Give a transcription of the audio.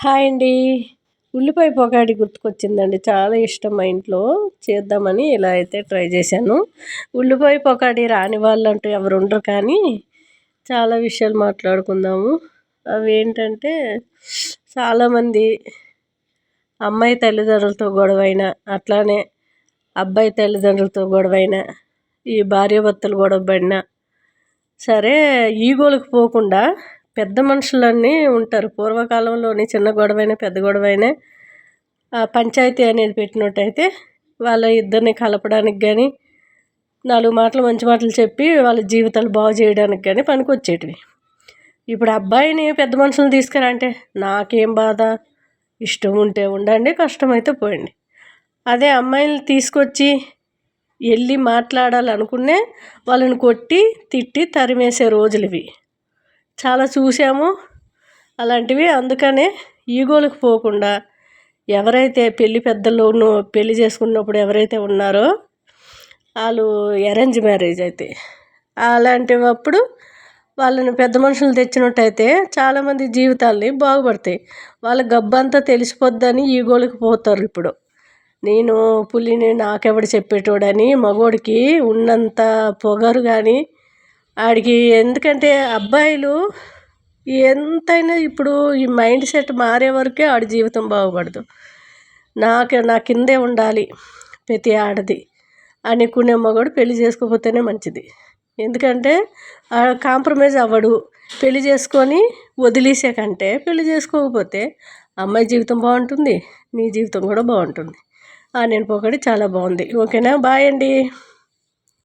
Hi అండి. ఉల్లిపాయ పొగాడి గుర్తుకొచ్చిందండి. చాలా ఇష్టం మా ఇంట్లో. చేద్దామని ఇలా అయితే ట్రై చేశాను. ఉల్లిపాయ పొగాడి రాని వాళ్ళు అంటూ ఎవరు ఉండరు కానీ చాలా విషయాలు మాట్లాడుకుందాము. అవి ఏంటంటే చాలామంది అమ్మాయి తల్లిదండ్రులతో గొడవైన అట్లానే అబ్బాయి తల్లిదండ్రులతో గొడవైన ఈ భార్యాభర్తలు గొడవ పడిన సరే ఈగోలకు పోకుండా పెద్ద మనుషులన్నీ ఉంటారు. పూర్వకాలంలోని చిన్న గొడవైనా పెద్ద గొడవైనా పంచాయతీ అనేది పెట్టినట్టయితే వాళ్ళ ఇద్దరిని కలపడానికి కానీ నాలుగు మాటలు మంచి మాటలు చెప్పి వాళ్ళ జీవితాలు బాగు చేయడానికి కానీ పనికి వచ్చేటివి ఇప్పుడు అబ్బాయిని పెద్ద మనుషులు తీసుకురా అంటే నాకేం బాధ? ఇష్టం ఉంటే ఉండండి కష్టమైతే పోయండి. అదే అమ్మాయిని తీసుకొచ్చి వెళ్ళి మాట్లాడాలనుకునే వాళ్ళని కొట్టి తిట్టి తరిమేసే రోజులు ఇవి చాలా చూసాము అలాంటివి. అందుకనే ఈగోలకు పోకుండా ఎవరైతే పెళ్ళి పెద్దలు పెళ్ళి చేసుకున్నప్పుడు ఎవరైతే ఉన్నారో వాళ్ళు అరేంజ్ మ్యారేజ్ అయితే. అలాంటివప్పుడు వాళ్ళని పెద్ద మనుషులు తెచ్చినట్టయితే చాలామంది జీవితాల్ని బాగుపడతాయి. వాళ్ళ గబ్బంతా తెలిసిపోద్దని ఈగోలకు పోతారు ఇప్పుడు. నేను పులిని నాకెవడు చెప్పేటోడని మగోడికి ఉన్నంత పొగరు కానీ ఆడికి ఎందుకంటే అబ్బాయిలు ఎంతైనా ఇప్పుడు ఈ మైండ్ సెట్ మారే వరకే ఆడి జీవితం బాగుపడదు. నాకు నా కిందే ఉండాలి ప్రతి ఆడది అనుకునే మగడు పెళ్ళి చేసుకోకపోతేనే మంచిది. ఎందుకంటే కాంప్రమైజ్ అవ్వడు. పెళ్ళి చేసుకొని వదిలేసే కంటే పెళ్ళి చేసుకోకపోతే అమ్మాయి జీవితం బాగుంటుంది నీ జీవితం కూడా బాగుంటుంది. ఆ నేను పోకడి చాలా బాగుంది. ఓకేనా? బాయ్ అండి.